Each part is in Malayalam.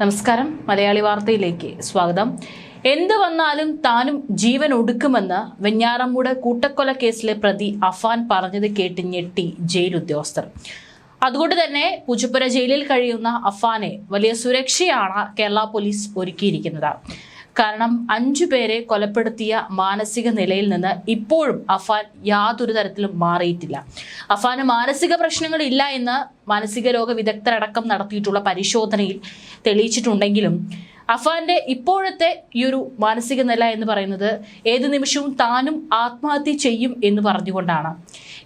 നമസ്കാരം. മലയാളി വാർത്തയിലേക്ക് സ്വാഗതം. എന്ത് വന്നാലും താനും ജീവൻ ഒടുക്കുമെന്ന് വെഞ്ഞാറമ്മൂട് കൂട്ടക്കൊല കേസിലെ പ്രതി അഫാൻ പറഞ്ഞത് കേട്ട് ഞെട്ടി ജയിൽ ഉദ്യോഗസ്ഥർ. അതുകൊണ്ട് തന്നെ പൂജപ്പുര ജയിലിൽ കഴിയുന്ന അഫാനെ വലിയ സുരക്ഷയാണ് കേരള പോലീസ് ഒരുക്കിയിരിക്കുന്നത്. കാരണം അഞ്ചു പേരെ കൊലപ്പെടുത്തിയ മാനസിക നിലയിൽ നിന്ന് ഇപ്പോഴും അഫാൻ യാതൊരു തരത്തിലും മാറിയിട്ടില്ല. അഫാന് മാനസിക പ്രശ്നങ്ങൾ ഇല്ല എന്ന് മാനസിക രോഗ വിദഗ്ധരടക്കം നടത്തിയിട്ടുള്ള പരിശോധനയിൽ തെളിയിച്ചിട്ടുണ്ടെങ്കിലും അഫാന്റെ ഇപ്പോഴത്തെ ഈ ഒരു മാനസിക നില എന്ന് പറയുന്നത് ഏത് നിമിഷവും താനും ആത്മഹത്യ ചെയ്യും എന്ന് പറഞ്ഞുകൊണ്ടാണ്.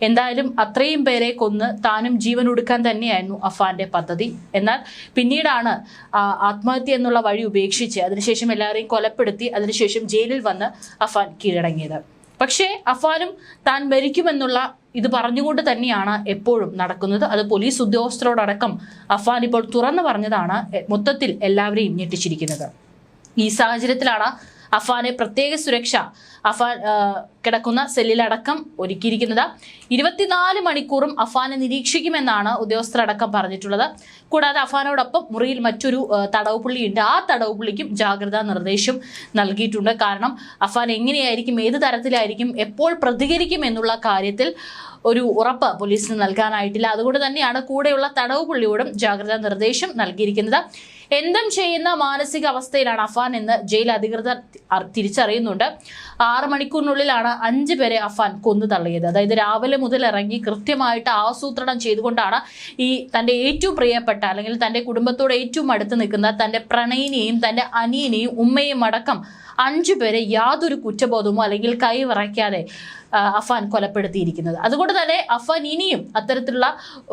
എന്തായാലും അത്രയും പേരെ കൊന്ന് താനും ജീവൻ ഒടുക്കാൻ തന്നെയായിരുന്നു അഫാന്റെ പദ്ധതി. എന്നാൽ പിന്നീടാണ് ആത്മഹത്യ എന്നുള്ള വഴി ഉപേക്ഷിച്ച് അതിനുശേഷം എല്ലാവരെയും കൊലപ്പെടുത്തി അതിനുശേഷം ജയിലിൽ വന്ന് അഫാൻ കീഴടങ്ങിയത്. പക്ഷേ അഫാനും താൻ മരിക്കുമെന്നുള്ള ഇത് പറഞ്ഞുകൊണ്ട് തന്നെയാണ് എപ്പോഴും നടക്കുന്നത്. അത് പോലീസ് ഉദ്യോഗസ്ഥരോടക്കം അഫ്വാൻ ഇപ്പോൾ തുറന്നു പറഞ്ഞതാണ് മൊത്തത്തിൽ എല്ലാവരെയും ഞെട്ടിച്ചിരിക്കുന്നത്. ഈ സാഹചര്യത്തിലാണ് അഫ്വാനെ പ്രത്യേക സുരക്ഷ അഫാൻ കിടക്കുന്ന സെല്ലിലടക്കം ഒരുക്കിയിരിക്കുന്നത്. ഇരുപത്തിനാല് മണിക്കൂറും അഫാനെ നിരീക്ഷിക്കുമെന്നാണ് ഉദ്യോഗസ്ഥരടക്കം പറഞ്ഞിട്ടുള്ളത്. കൂടാതെ അഫാനോടൊപ്പം മുറിയിൽ മറ്റൊരു തടവ് പുള്ളിയുണ്ട് ആ തടവ് പുള്ളിക്കും ജാഗ്രതാ നിർദ്ദേശം നൽകിയിട്ടുണ്ട്. കാരണം അഫാൻ എങ്ങനെയായിരിക്കും ഏത് തരത്തിലായിരിക്കും എപ്പോൾ പ്രതികരിക്കും എന്നുള്ള കാര്യത്തിൽ ഒരു ഉറപ്പ് പോലീസിന് നൽകാനായിട്ടില്ല. അതുകൊണ്ട് തന്നെയാണ് കൂടെയുള്ള തടവ് പുള്ളിയോടും ജാഗ്രതാ നിർദ്ദേശം നൽകിയിരിക്കുന്നത്. എന്തും ചെയ്യുന്ന മാനസികാവസ്ഥയിലാണ് അഫാൻ എന്ന് ജയിൽ അധികൃതർ തിരിച്ചറിയുന്നുണ്ട്. ആറ് മണിക്കൂറിനുള്ളിലാണ് അഞ്ച് പേരെ അഫാൻ കൊന്നു തള്ളിയത്. അതായത് രാവിലെ മുതൽ ഇറങ്ങി കൃത്യമായിട്ട് ആസൂത്രണം ചെയ്തുകൊണ്ടാണ് ഈ തന്റെ ഏറ്റവും പ്രിയപ്പെട്ട അല്ലെങ്കിൽ തന്റെ കുടുംബത്തോട് ഏറ്റവും അടുത്ത് നിൽക്കുന്ന തന്റെ പ്രണയിനെയും തന്റെ അനിയനെയും ഉമ്മയും അടക്കം അഞ്ചു പേരെ യാതൊരു കുറ്റബോധമോ അല്ലെങ്കിൽ കൈ വിറയ്ക്കാതെ അഫാൻ കൊലപ്പെടുത്തിയിരിക്കുന്നത്. അതുകൊണ്ട് തന്നെ അഫാൻ ഇനിയും അത്തരത്തിലുള്ള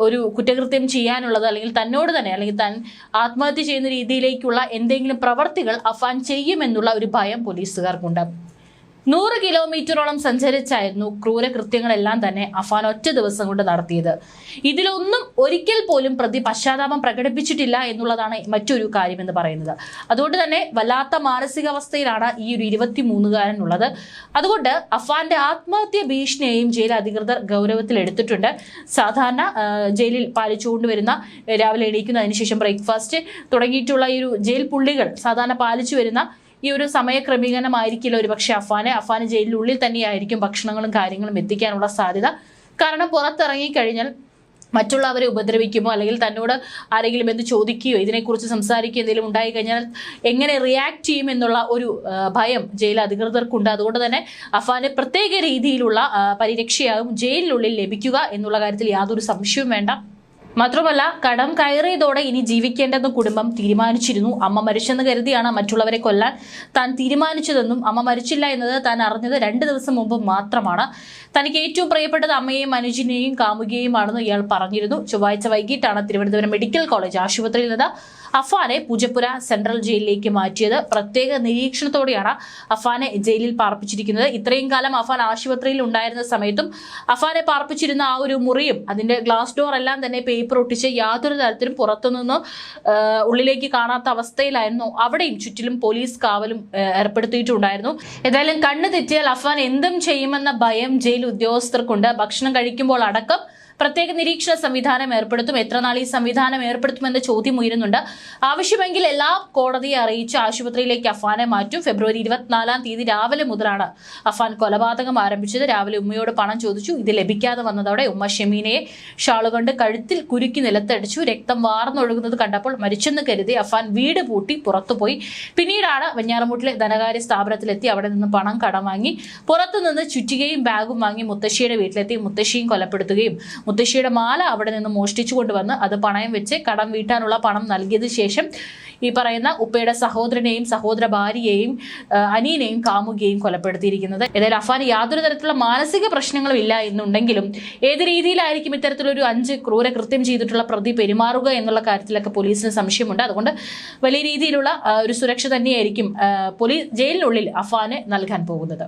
ഒരു കുറ്റകൃത്യം ചെയ്യാനുള്ളത് അല്ലെങ്കിൽ തന്നോട് തന്നെ അല്ലെങ്കിൽ താൻ ആത്മഹത്യ ചെയ്യുന്ന രീതിയിലേക്കുള്ള എന്തെങ്കിലും പ്രവർത്തികൾ അഫാൻ ചെയ്യുമെന്നുള്ള ഒരു ഭയം പോലീസുകാർക്കുണ്ട്. നൂറ് കിലോമീറ്ററോളം സഞ്ചരിച്ചായിരുന്നു ക്രൂരകൃത്യങ്ങളെല്ലാം തന്നെ അഫാൻ ഒറ്റ ദിവസം കൊണ്ട് നടത്തിയത്. ഇതിലൊന്നും ഒരിക്കൽ പോലും പ്രതി പശ്ചാത്താപം പ്രകടിപ്പിച്ചിട്ടില്ല എന്നുള്ളതാണ് മറ്റൊരു കാര്യം എന്ന് പറയുന്നത്. അതുകൊണ്ട് തന്നെ വല്ലാത്ത മാനസികാവസ്ഥയിലാണ് ഈ ഒരു ഇരുപത്തിമൂന്നുകാരൻ ഉള്ളത്. അതുകൊണ്ട് അഫാന്റെ ആത്മഹത്യ ഭീഷണിയെയും ജയിൽ അധികൃതർ ഗൗരവത്തിൽ എടുത്തിട്ടുണ്ട്. സാധാരണ ജയിലിൽ പാലിച്ചുകൊണ്ടുവരുന്ന രാവിലെ എണീക്കുന്നതിന് അതിനുശേഷം ബ്രേക്ക്ഫാസ്റ്റ് തുടങ്ങിയിട്ടുള്ള ഈ ഒരു ജയിൽ പുള്ളികൾ സാധാരണ പാലിച്ചു വരുന്ന ഈ ഒരു സമയക്രമീകരണമായിരിക്കില്ല ഒരു പക്ഷേ അഫാന് അഫാന് ജയിലിനുള്ളിൽ തന്നെയായിരിക്കും ഭക്ഷണങ്ങളും കാര്യങ്ങളും എത്തിക്കാനുള്ള സാധ്യത. കാരണം പുറത്തിറങ്ങി കഴിഞ്ഞാൽ മറ്റുള്ളവരെ ഉപദ്രവിക്കുമോ? അല്ലെങ്കിൽ തന്നോട് ആരെങ്കിലും എന്ത് ചോദിക്കുകയോ ഇതിനെക്കുറിച്ച് സംസാരിക്കുകയോ എന്തെങ്കിലും ഉണ്ടായി കഴിഞ്ഞാൽ എങ്ങനെ റിയാക്ട് ചെയ്യും എന്നുള്ള ഒരു ഭയം ജയിൽ അധികൃതർക്കുണ്ട്. അതുകൊണ്ട് തന്നെ അഫാന് പ്രത്യേക രീതിയിലുള്ള പരിരക്ഷയാകും ജയിലിനുള്ളിൽ ലഭിക്കുക എന്നുള്ള കാര്യത്തിൽ യാതൊരു സംശയവും വേണ്ട. മാത്രമല്ല കടം കയറിയതോടെ ഇനി ജീവിക്കേണ്ടെന്ന് കുടുംബം തീരുമാനിച്ചിരുന്നു. അമ്മ മരിച്ചെന്ന് കരുതിയാണ് മറ്റുള്ളവരെ കൊല്ലാൻ താൻ തീരുമാനിച്ചതെന്നും അമ്മ മരിച്ചില്ല എന്നത് താൻ അറിഞ്ഞത് രണ്ട് ദിവസം മുമ്പ് മാത്രമാണ്. തനിക്ക് ഏറ്റവും പ്രിയപ്പെട്ടത് അമ്മയെയും അനുജിനെയും കാമുകയുമാണെന്ന് ഇയാൾ പറഞ്ഞിരുന്നു. ചൊവ്വാഴ്ച വൈകിട്ടാണ് തിരുവനന്തപുരം മെഡിക്കൽ കോളേജ് ആശുപത്രിയിൽ നിന്ന് അഫാനെ പൂജപ്പുര സെൻട്രൽ ജയിലിലേക്ക് മാറ്റിയത്. പ്രത്യേക നിരീക്ഷണത്തോടെയാണ് അഫാനെ ജയിലിൽ പാർപ്പിച്ചിരിക്കുന്നത്. ഇത്രയും കാലം അഫാൻ ആശുപത്രിയിൽ ഉണ്ടായിരുന്ന സമയത്തും അഫാനെ പാർപ്പിച്ചിരുന്ന ആ ഒരു മുറിയും അതിന്റെ ഗ്ലാസ് ഡോർ എല്ലാം തന്നെ പേപ്പർ ഒട്ടിച്ച് യാതൊരു തരത്തിലും പുറത്തുനിന്ന് ഉള്ളിലേക്ക് കാണാത്ത അവസ്ഥയിലായിരുന്നു. അവിടെയും ചുറ്റിലും പോലീസ് കാവലും ഏർപ്പെടുത്തിയിട്ടുണ്ടായിരുന്നു. ഏതായാലും കണ്ണു തെറ്റിയാൽ അഫ്വാൻ എന്തും ചെയ്യുമെന്ന ഭയം ജയിൽ ഉദ്യോഗസ്ഥർക്കുണ്ട്. ഭക്ഷണം കഴിക്കുമ്പോൾ അടക്കം പ്രത്യേക നിരീക്ഷണ സംവിധാനം ഏർപ്പെടുത്തും. എത്രനാൾ ഈ സംവിധാനം ഏർപ്പെടുത്തുമെന്ന ചോദ്യം ഉയരുന്നുണ്ട്. ആവശ്യമെങ്കിൽ എല്ലാ കോടതിയെ അറിയിച്ച് ആശുപത്രിയിലേക്ക് അഫാനെ മാറ്റും. ഫെബ്രുവരി ഇരുപത്തിനാലാം തീയതി രാവിലെ മുതലാണ് അഫാൻ കൊലപാതകം ആരംഭിച്ചത്. രാവിലെ ഉമ്മയോട് പണം ചോദിച്ചു. ഇത് ലഭിക്കാതെ വന്നതോടെ ഉമ്മ ഷെമീനയെ ഷാളുകൊണ്ട് കഴുത്തിൽ കുരുക്കി നിലത്തടിച്ചു. രക്തം വാർന്നൊഴുകുന്നത് കണ്ടപ്പോൾ മരിച്ചെന്ന് കരുതി അഫാൻ വീട് പൂട്ടി പുറത്തുപോയി. പിന്നീടാണ് വെഞ്ഞാറമൂട്ടിലെ ധനകാര്യ സ്ഥാപനത്തിലെത്തി. അവിടെ നിന്ന് പണം കടം വാങ്ങി പുറത്തുനിന്ന് ചുറ്റികയും ബാഗും വാങ്ങി മുത്തശ്ശിയുടെ വീട്ടിലെത്തി. മുത്തശ്ശിയും കൊലപ്പെടുത്തുകയും മുത്തശ്ശിയുടെ മാല അവിടെ നിന്ന് മോഷ്ടിച്ചു കൊണ്ടുവന്ന് അത് പണയം വെച്ച് കടം വീട്ടാനുള്ള പണം നൽകിയത് ശേഷം ഈ പറയുന്ന ഉപ്പയുടെ സഹോദരനെയും സഹോദര ഭാര്യയെയും അനിയനെയും കാമുകയെയും കൊലപ്പെടുത്തിയിരിക്കുന്നത്. ഏതായാലും അഫാന് യാതൊരു തരത്തിലുള്ള മാനസിക പ്രശ്നങ്ങളും ഇല്ല എന്നുണ്ടെങ്കിലും ഏത് രീതിയിലായിരിക്കും ഇത്തരത്തിലൊരു അഞ്ച് ക്രൂര കൃത്യം ചെയ്തിട്ടുള്ള പ്രതി പെരുമാറുക എന്നുള്ള കാര്യത്തിലൊക്കെ പോലീസിന് സംശയമുണ്ട്. അതുകൊണ്ട് വലിയ രീതിയിലുള്ള ഒരു സുരക്ഷ തന്നെയായിരിക്കും പോലീസ് ജയിലിനുള്ളിൽ അഫാന് നൽകാൻ പോകുന്നത്.